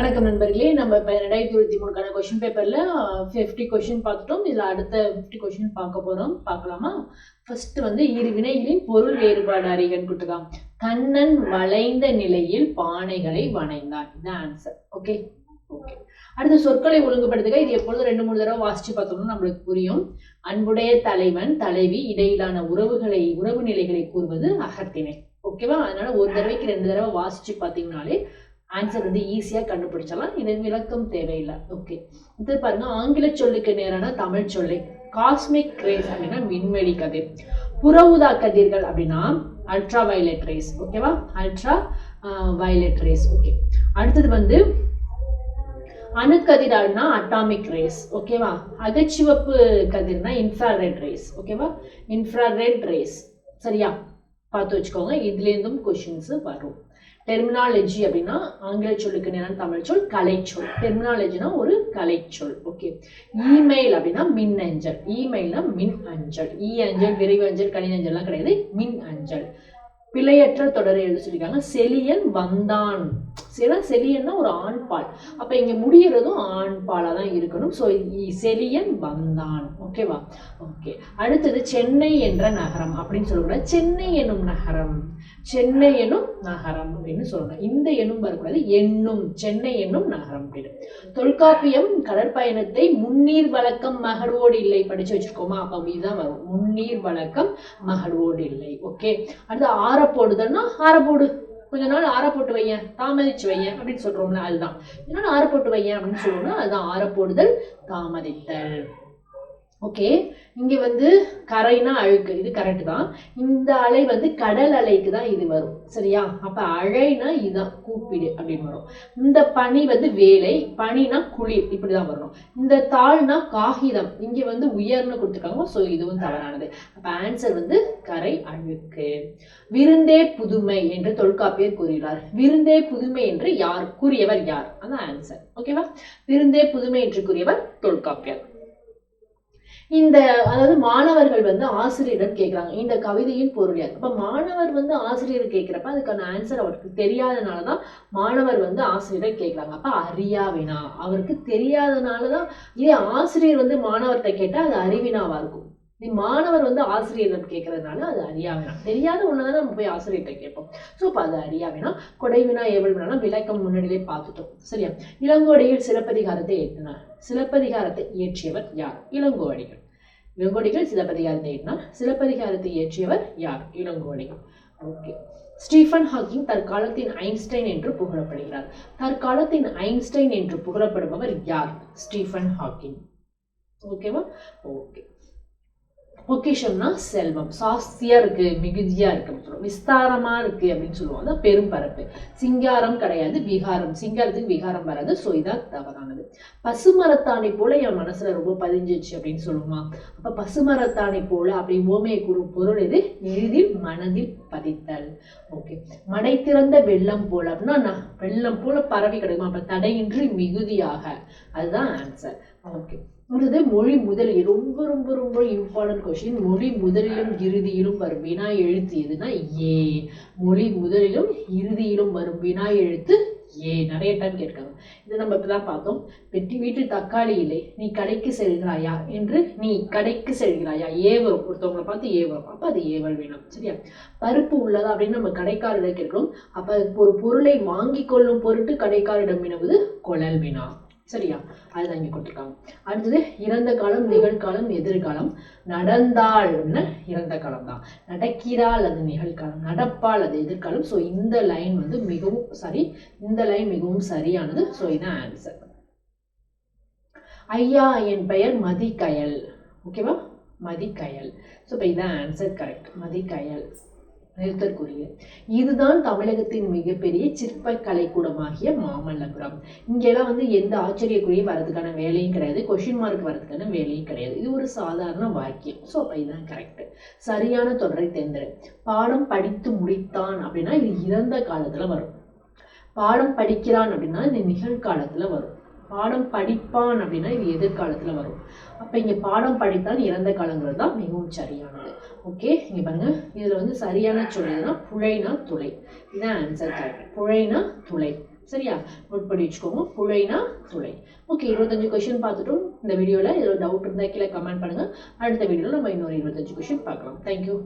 வணக்கம் நண்பர்களே. நம்ம இப்போ ரெண்டாயிரத்தி இருபத்தி மூணுக்கான கொஷின் பேப்பரில் ஃபிஃப்டி கொஷின் பார்த்துட்டோம். இதில் அடுத்த ஃபிஃப்டி கொஷின் பார்க்க போகிறோம் பார்க்கலாமா? ஃபர்ஸ்ட் வந்து இரு வினைகளின் பொருள் வேறுபாடு அறிகன்னு கொடுத்துருக்கான் கண்ணன் வளைந்த நிலையில் பானைகளை வணைந்தான். இதுதான் ஆன்சர் ஓகே ஓகே அடுத்து சொற்களை ஒழுங்குபடுத்துக. இது எப்பொழுதும் ரெண்டு மூணு தடவை வாசிச்சு பார்த்தோம்னா நம்மளுக்கு புரியும். அன்புடைய தலைவன் தலைவி இடையிலான உறவுகளை உறவு நிலைகளை கூறுவது அகத்திணை ஓகேவா அதனால ஒரு தடவைக்கு ரெண்டு தடவை வாசிச்சு பார்த்தீங்கனாலே ஆன்சர் வந்து ஈஸியாக கண்டுபிடிச்சலாம் இது விளக்கம் தேவையில்லை. ஓகே இது பாருங்க ஆங்கில சொல்லுக்கு நேரான தமிழ் சொல்லை. காஸ்மிக் ரேஸ் அப்படின்னா விண்வெளி கதிர். புற ஊதா கதிர்கள் அப்படின்னா அல்ட்ரா வயலட் ரேஸ் ஓகேவா அல்ட்ரா வயலட் ரேஸ் ஓகே அடுத்தது வந்து அணுக்கதிரால்னா அட்டாமிக் ரேஸ் ஓகேவா அகச்சிவப்பு கதிர்னா இன்ஃப்ராரெட் ரேஸ் ஓகேவா இன்ஃப்ராரெட் ரேஸ் சரியா? பார்த்து வச்சுக்கோங்க. இதுலேருந்தும் கொஷின்ஸு வரும். டெர்மினாலஜி அப்படின்னா ஆங்கில சொல்லுக்கு நேரம் தமிழ் சொல் கலைச்சொல் டெர்மினாலஜினா ஒரு கலைச்சொல் ஓகே இமெயில் அப்படின்னா மின் அஞ்சல். இமெயில்னா மின் அஞ்சல். இ அஞ்சல் விரைவு அஞ்சல் கணித அஞ்சல்லாம் கிடையாது. மின் அஞ்சல். பிழையற்ற தொடரை எழுத சொல்லியிருக்காங்க. செலியன் வந்தான். ஏன்னா செலியன்னா ஒரு ஆண்பால். அப்போ இங்கே முடிகிறதும் ஆண்பாலாக தான் இருக்கணும். ஸோ செலியன் வந்தான். ஓகேவா ஓகே அடுத்தது சென்னை என்ற நகரம் அப்படின்னு சொல்லக்கூடாது. சென்னை எனும் நகரம். சென்னை எனும் நகரம் அப்படின்னு சொல்லணும். இந்த எண்ணும் வரக்கூடாது. என்னும் சென்னை என்னும் நகரம் அப்படின்னு. தொல்காப்பியம் கடற்பயணத்தை முன்னீர் வழக்கம் மகளோடு இல்லை படிச்சு வச்சிருக்கோமா? அப்போ இதுதான் வரும். முன்னீர் வழக்கம் மகளோடு இல்லை. ஓகே அடுத்து ஆறப்போடுதல்னா ஆற போடு கொஞ்ச நாள் ஆற போட்டு வையேன் தாமதிச்சு வையேன் அப்படின்னு சொல்றோம்ல அதுதான். கொஞ்ச நாள் போட்டு வையேன் அப்படின்னு சொல்லுவோம்னா அதுதான் ஆற போடுதல் தாமதித்தல். ஓகே இங்கே வந்து கரைனா அழுக்கு. இது கரெக்டு தான். இந்த அலை வந்து கடல் அலைக்கு தான் இது வரும். சரியா? அப்போ அழைனா இதுதான் கூப்பிடு அப்படின்னு வரும். இந்த பனி வந்து வேலை. பனினா குளிர். இப்படி தான் வரணும். இந்த தாள்னா காகிதம். இங்கே வந்து உயர்னு கொடுத்துருக்காங்க. ஸோ இதுவும் தவறானது. அப்போ ஆன்சர் வந்து கரை அழுக்கு. விருந்தே புதுமை என்று தொல்காப்பியர் கூறுகிறார். விருந்தே புதுமை என்று யார்? கூறியவர் யார்? அதான் ஆன்சர் ஓகேவா விருந்தே புதுமை என்று கூறியவர் தொல்காப்பியர். இந்த அதாவது மாணவர்கள் வந்து ஆசிரியரிடம் கேட்குறாங்க இந்த கவிதையின் பொருள் யார் அப்போ மாணவர் வந்து ஆசிரியர் கேட்குறப்ப அதுக்கான ஆன்சர் அவருக்கு தெரியாதனால தான் மாணவர் வந்து ஆசிரியரை கேட்குறாங்க அப்போ அறியாவினா அவருக்கு தெரியாதனால தான் இதே ஆசிரியர் வந்து மாணவர்கிட்ட கேட்டால் அது அறிவினாவாக இருக்கும்? இது மாணவர் வந்து ஆசிரியரிடம் கேட்கறதுனால அது அறியாவினா தெரியாத ஒன்று தான் நம்ம போய் ஆசிரியர்கிட்ட கேட்போம். ஸோ அப்போ அது அறியாவினா கொடைவினா ஏவல் வினா விளக்கம் முன்னாடியே பார்த்துட்டோம். சரியா? இளங்கோடிகள் சிலப்பதிகாரத்தை ஏற்றினார். சிலப்பதிகாரத்தை இயற்றியவர் யார்? இளங்கோடிகள். இளங்கோடிகள் சிலப்பதிகாரத்தை ஏற்றினார். சிலப்பதிகாரத்தை இயற்றியவர் யார்? இளங்கோடிகள். ஓகே ஸ்டீஃபன் ஹாக்கிங் தற்காலத்தின் ஐன்ஸ்டைன் என்று புகழப்படுகிறார். தற்காலத்தின் ஐன்ஸ்டைன் என்று புகழப்படுபவர் யார்? Stephen Hawking. ஓகேவா ஓகே பொக்கிஷம்னா செல்வம் சாஸ்தியாக இருக்கு மிகுதியாக இருக்கு அப்படின்னு சொல்லுவோம் விஸ்தாரமாக இருக்கு அப்படின்னு சொல்லுவோம். அதான் பெரும் பரப்பு. சிங்காரம் கிடையாது விகாரம். சிங்காரத்துக்கு விகாரம் வராது. ஸோ இதான் தவறானது. பசுமரத்தாணி போல என் மனசுல ரொம்ப பதிஞ்சிச்சு அப்படின்னு சொல்லுவான் அப்போ பசுமரத்தாணி போல அப்படி ஓமையை கூறு பொருள் இது எளிதில் மனதில் பதித்தல். ஓகே மடை திறந்த வெள்ளம் போல அப்படின்னா நான் வெள்ளம் போல பரவி கிடைக்கும்? அப்போ தடையின்றி மிகுதியாக. அதுதான் ஆன்சர் ஓகே அடுத்து மொழி முதலில் ரொம்ப ரொம்ப ரொம்ப இம்பார்ட்டன்ட் கொஸ்டின் மொழி முதலிலும் இறுதியிலும் வரும் வினா எழுத்து எதுனா ஏ. மொழி முதலிலும் இறுதியிலும் வரும் வினா எழுத்து ஏ. நிறைய டைம் கேட்காங்க இது நம்ம இப்பதான் பார்த்தோம். வெட்டி வீட்டு தக்காளி இல்லை நீ கடைக்கு செல்கிறாயா என்று நீ கடைக்கு செல்கிறாயா? ஏ வரும். ஒருத்தவங்களை பார்த்து ஏ வரும். அப்போ அது ஏவல் வேணும் சரியா? பருப்பு உள்ளதா அப்படின்னு நம்ம கடைக்காரரிடம் கேட்கிறோம். அப்போ ஒரு பொருளை வாங்கி கொள்ளும் பொருட்டு கடைக்காரரிடம் வினவுது கொழல் வினா. சரியா? அதுதான் இங்கே கொடுத்துருக்காங்க. அடுத்தது இறந்த காலம் நிகழ்காலம் எதிர்காலம். நடந்தால் இறந்த காலம் தான். நடக்கிறாள் அது நிகழ்காலம். நடப்பால் அது எதிர்காலம். ஸோ இந்த லைன் வந்து மிகவும் சரி. இந்த லைன் மிகவும் சரியானது. ஸோ இதான் ஆன்சர் ஐயா என் பெயர் மதிக்கயல் ஓகேவா மதிக்கயல் ஸோ இப்போ இதான் ஆன்சர் கரெக்ட் மதிக்கயல் நிறுத்தற்குரிய. இதுதான் தமிழகத்தின் மிகப்பெரிய சிற்ப கலைக்கூடமாகிய மாமல்லபுரம். இங்கெல்லாம் வந்து எந்த ஆச்சரியக்குரிய வரதுக்கான வேலையும் கிடையாது. கொஷின் மார்க் வரதுக்கான வேலையும் கிடையாது. இது ஒரு சாதாரண வாக்கியம். ஸோ அப்போ இதுதான் கரெக்ட் சரியான தொடரை தேர்ந்தெடு. பாடம் படித்து முடித்தான் அப்படின்னா இது இறந்த காலத்துல வரும். பாடம் படிக்கிறான் அப்படின்னா இது நிகழ்காலத்தில் வரும். பாடம் படிப்பான் அப்படின்னா இது எதிர்காலத்தில் வரும். அப்போ இங்கே பாடம் படித்தான் இறந்த காலங்கிறது தான் மிகவும் சரியானது. ஓகே இங்கே பாருங்கள் இதில் வந்து சரியான சொல் எதுனா புழைனா துளை. இதான் ஆன்சர் கரெக்ட் புழைனா துளை. சரியா? நோட் பண்ணி வச்சுக்கோங்க. புழைனா துளை. ஓகே இருபத்தஞ்சு கொஷின் பார்த்துட்டோம். இந்த வீடியோவில் ஏதோ டவுட் இருந்தால் கீழே கமெண்ட் பண்ணுங்கள் அடுத்த வீடியோவில் நம்ம இன்னொரு இருபத்தஞ்சு கொஷின் பார்க்கலாம். தேங்க்யூ